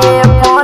be a part.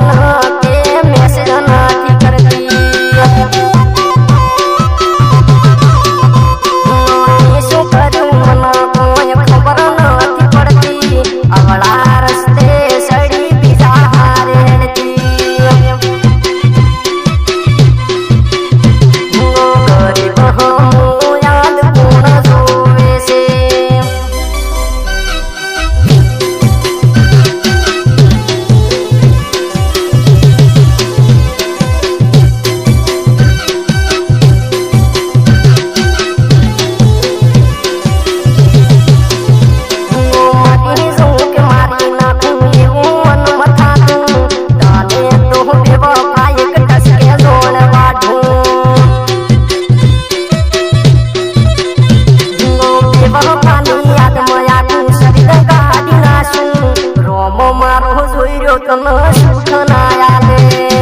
প্রিয় কোনো সুখ না আলে।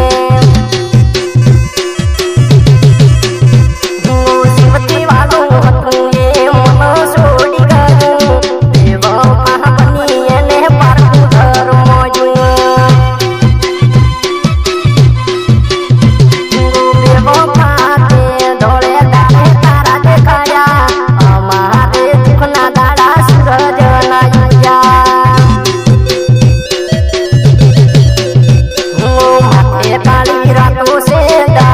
pra tu sentar